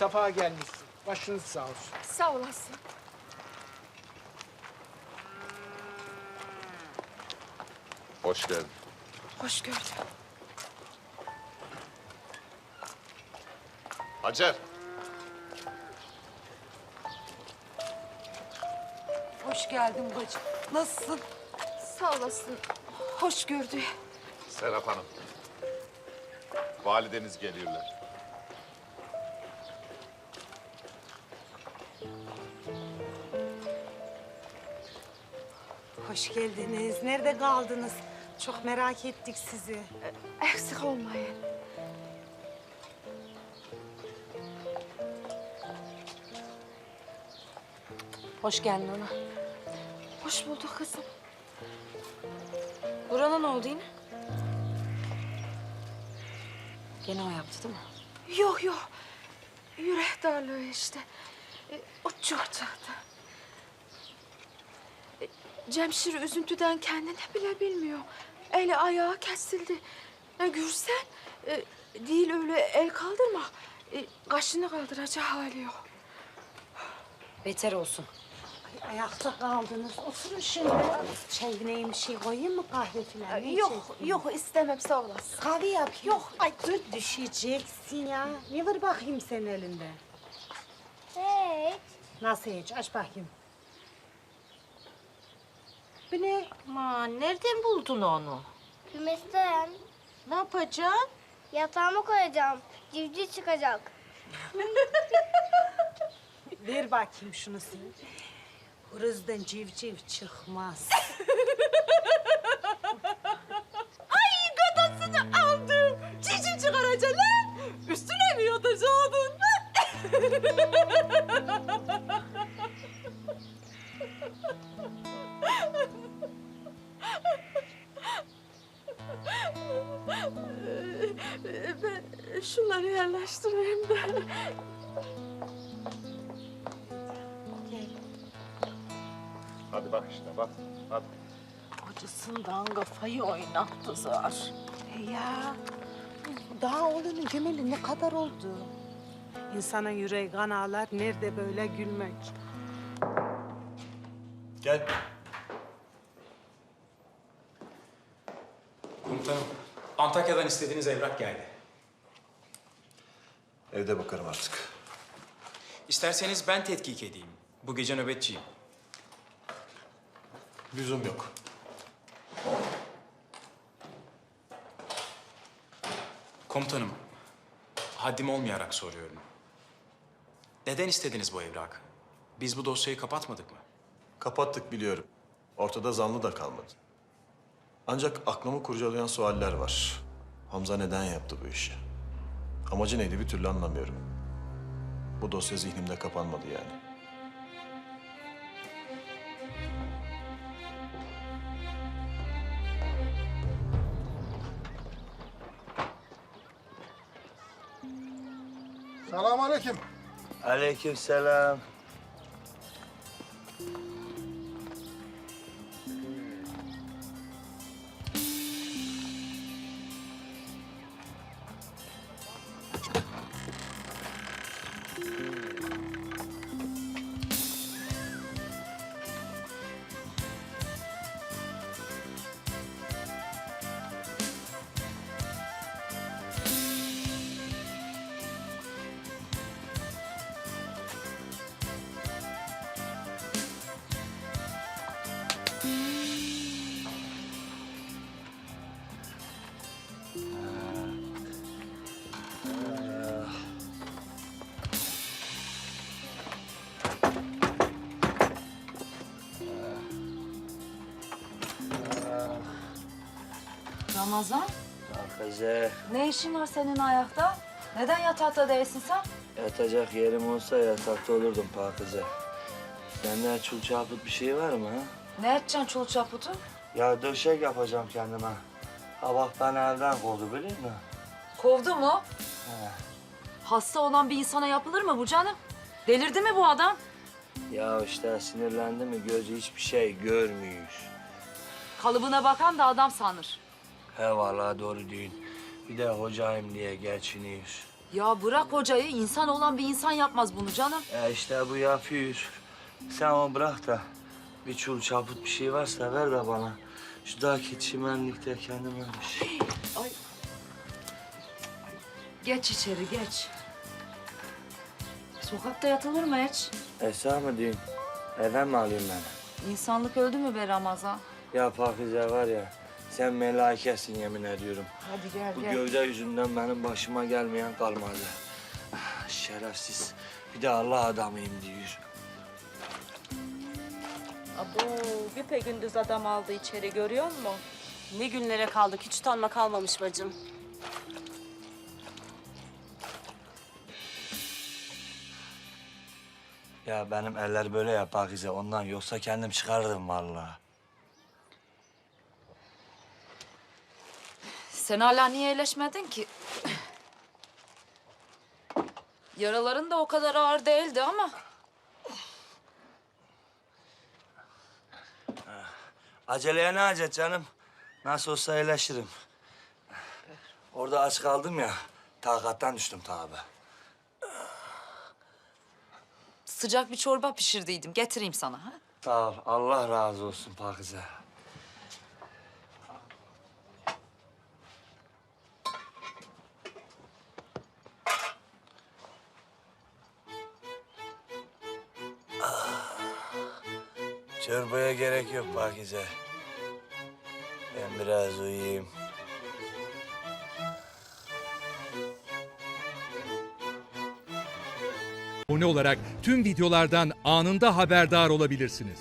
Safa gelmişsin. Başınız sağ olsun. Sağ olasın. Hoş geldin. Hoş gördüm. Hacer. Hoş geldin bacım. Nasılsın? Sağ olasın. Hoş gördü. Serap Hanım. Valideniz geliyorlar. Hoş geldiniz. Nerede kaldınız? Çok merak ettik sizi. Eksik olmayın. Hoş geldin ana. Hoş bulduk kızım. Burana ne oldu yine? Gene o yaptı değil mi? Yok yok. Yürek darlığı işte. E, o. E, Cemşir üzüntüden kendini bile bilmiyor. Eli ayağı kesildi. Ya görsen e, değil öyle el kaldırma. E, kaşını kaldıracak hali yok. Beter olsun. Ay, ayakta kaldınız. Oturun şimdi. Çayına bir şey koyayım mı kahve falan? Ne Yok içersin? yok istemem sağ olasın. Kahve yap. Yok. Ay dur düşeceksin ya. Ne var bakayım senin elinde? Hey, Nasıl hiç? Aç bakayım. Bu ne? Aman nereden buldun onu? kümesten Ne yapacaksın? yatağıma koyacağım. Civciv çıkacak. Ver bakayım şunu sen. Hırızdan civciv çıkmaz. Aldım. Cicim çıkaracaksın lan. Üstüne mi yatacaksın? Ben şunları yerleştireyim de. Hadi bak işte bak. Hadi. Acısından kafayı oynattı zar. E ya daha oğlunun gemeli ne kadar oldu? İnsana yüreği kan ağlar. Nerede böyle gülmek? Gel. Komutanım, Antakya'dan istediğiniz evrak geldi. Evde bakarım artık. İsterseniz ben tetkik edeyim. Bu gece nöbetçiyim. Lüzum yok. Komutanım, haddim olmayarak soruyorum. Neden istediniz bu evrakı? Biz bu dosyayı kapatmadık mı? Kapattık biliyorum. Ortada zanlı da kalmadı. Ancak aklımı kurcalayan sualler var. Hamza neden yaptı bu işi? Amacı neydi bir türlü anlamıyorum. Bu dosya zihnimde kapanmadı yani. Selamünaleyküm. Aleykümselam. Ramazan, Kızı, ne işin var senin ayakta? Neden yatakta değilsin sen? yatacak yerim olsa yatakta olurdum Pakize. Senden çul çaput bir şey var mı ha? Ne edeceksin çul çaputu? Ya döşek yapacağım kendime. Ha bak beni evden kovdu biliyor musun? Kovdu mu? Hasta olan bir insana yapılır mı bu canım? Delirdi mi bu adam? Ya işte sinirlendi mi gözü hiçbir şey görmüyor. Kalıbına bakan da adam sanır. He vallahi doğru değil. Bir de hocayım diye geçiniyor. Ya bırak hocayı. insan olan bir insan yapmaz bunu canım. Ya işte bu yapıyor. Sen onu bırak da bir çul çaput bir şey varsa ver de bana. Şu dağki çimenlikte kendim ölmüş. Geç içeri geç. Sokakta yatılır mı hiç? Esra mı diyeyim? Eve mi alayım ben? İnsanlık öldü mü be Ramazan? Ya Pakize var ya, sen melaikesin yemin ediyorum. Hadi gel Bu gel. gövde yüzünden benim başıma gelmeyen kalmadı. Ah, Şerefsiz. Bir de Allah adamıyım diyor. Abo bir gündüz adam aldı içeri görüyor musun? Ne günlere kaldık. Hiç utanma kalmamış bacım. Ya benim eller böyle ya Pakize ondan yoksa kendim çıkarırdım vallahi. Sen hala niye iyileşmedin ki? Yaraların da o kadar ağır değildi ama. Aceleye ne acet canım? Nasıl olsa iyileşirim. Orada aç kaldım ya, takattan düştüm tabi. Sıcak bir çorba pişirdiydim. Getireyim sana. Ha? Sağ ol, Allah razı olsun Pakize. Çorbaya gerek yok Pakize. Ben biraz uyuyayım. abone olarak tüm videolardan anında haberdar olabilirsiniz.